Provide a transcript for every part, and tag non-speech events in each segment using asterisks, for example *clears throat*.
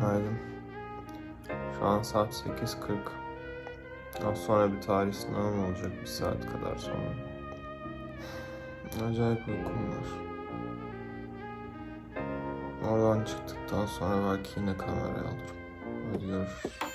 Günaydın. Şu an saat 8.40. Az sonra bir tarih sınavım olacak bir saat kadar sonra. Acayip uykum var. Oradan çıktıktan sonra belki yine kamerayı alırım. Hadi görüşürüz.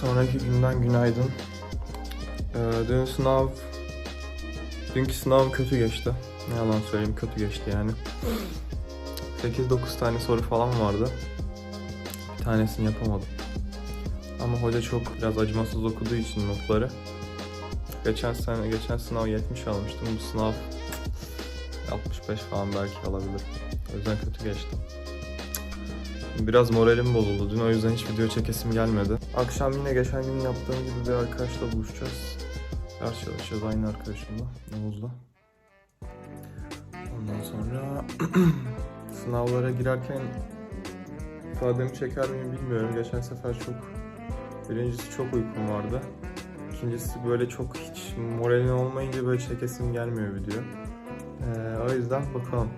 Sonraki günden günaydın. Ee, dün sınav... Dünkü sınav kötü geçti. Ne yalan söyleyeyim kötü geçti yani. 8-9 tane soru falan vardı. Bir tanesini yapamadım. Ama hoca çok biraz acımasız okuduğu için notları. Geçen sene, geçen sınav 70 almıştım. Bu sınav 65 falan belki alabilir. O yüzden kötü geçti. Biraz moralim bozuldu dün o yüzden hiç video çekesim gelmedi. Akşam yine geçen gün yaptığım gibi bir arkadaşla buluşacağız. Ders çalışacağız aynı arkadaşımla, Yavuz'la. Ondan sonra *clears throat* sınavlara girerken ifademi çeker miyim bilmiyorum. Geçen sefer çok, birincisi çok uykum vardı. İkincisi böyle çok hiç moralin olmayınca böyle çekesim gelmiyor video. Ee, o yüzden bakalım.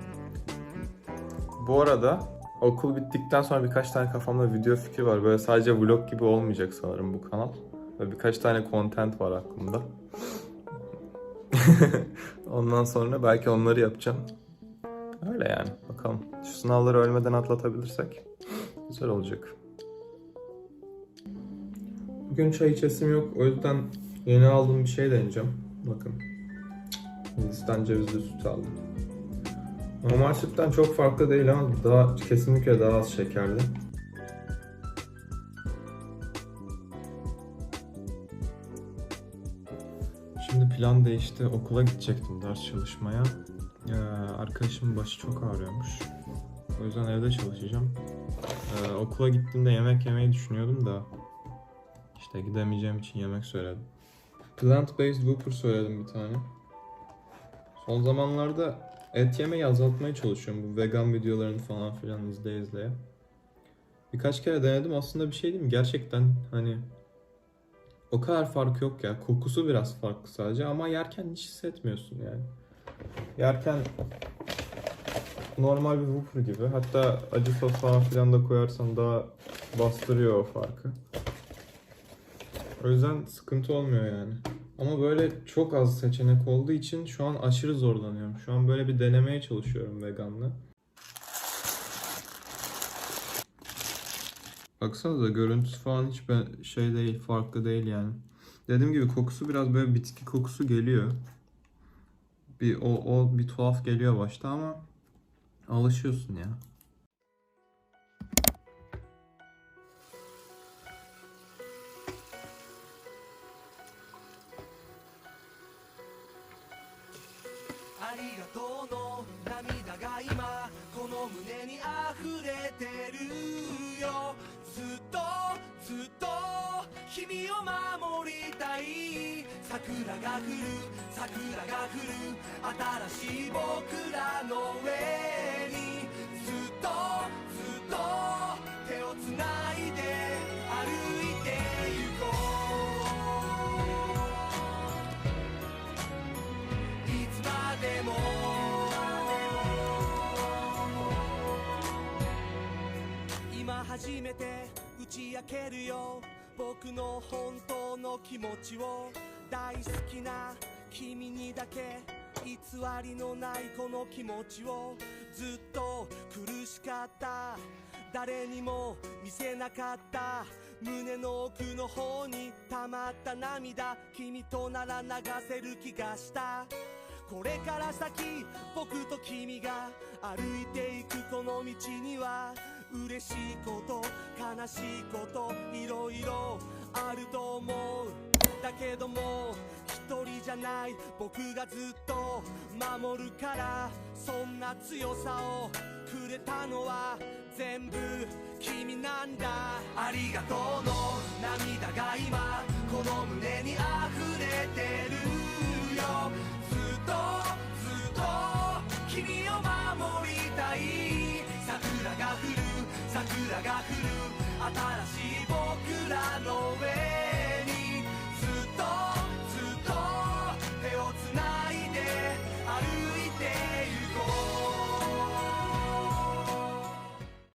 Bu arada okul bittikten sonra birkaç tane kafamda video fikri var. Böyle sadece vlog gibi olmayacak sanırım bu kanal. Ve birkaç tane content var aklımda. *laughs* Ondan sonra belki onları yapacağım. Öyle yani bakalım. Şu sınavları ölmeden atlatabilirsek güzel olacak. Bugün çay içesim yok. O yüzden yeni aldığım bir şey deneyeceğim. Bakın. Hindistan cevizli süt aldım. Normal sütten çok farklı değil ama daha kesinlikle daha az şekerli. Şimdi plan değişti. Okula gidecektim ders çalışmaya. Ee, arkadaşımın başı çok ağrıyormuş. O yüzden evde çalışacağım. Ee, okula gittiğimde yemek yemeyi düşünüyordum da işte gidemeyeceğim için yemek söyledim. Plant-based Whopper söyledim bir tane. Son zamanlarda et yemeyi azaltmaya çalışıyorum bu vegan videolarını falan filan izleye izleye. Birkaç kere denedim aslında bir şey değil mi? Gerçekten hani o kadar fark yok ya. Kokusu biraz farklı sadece ama yerken hiç hissetmiyorsun yani. Yerken normal bir Whopper gibi. Hatta acı sos falan filan da koyarsan daha bastırıyor o farkı. O yüzden sıkıntı olmuyor yani. Ama böyle çok az seçenek olduğu için şu an aşırı zorlanıyorum. Şu an böyle bir denemeye çalışıyorum veganla. Baksanıza görüntüsü falan hiç şey değil, farklı değil yani. Dediğim gibi kokusu biraz böyle bitki kokusu geliyor. Bir o, o bir tuhaf geliyor başta ama alışıyorsun ya. ありがとうの涙が今この胸に溢れてるよ。ずっとずっと君を守りたい。桜が降る桜が降る新しい僕らの上。初めて打ち明けるよ。僕の本当の気持ちを。大好きな君にだけ偽りのないこの気持ちを。ずっと苦しかった。誰にも見せなかった。胸の奥の方に溜まった涙。君となら流せる気がした。これから先僕と君が歩いていくこの道には嬉しいこと悲しいこといろいろあると思う。だけども一人じゃない僕がずっと守るからそんな強さをくれたのは全部君なんだ。ありがとうの涙が今この胸に溢れてる。が降る桜が降る新しい僕らの上 い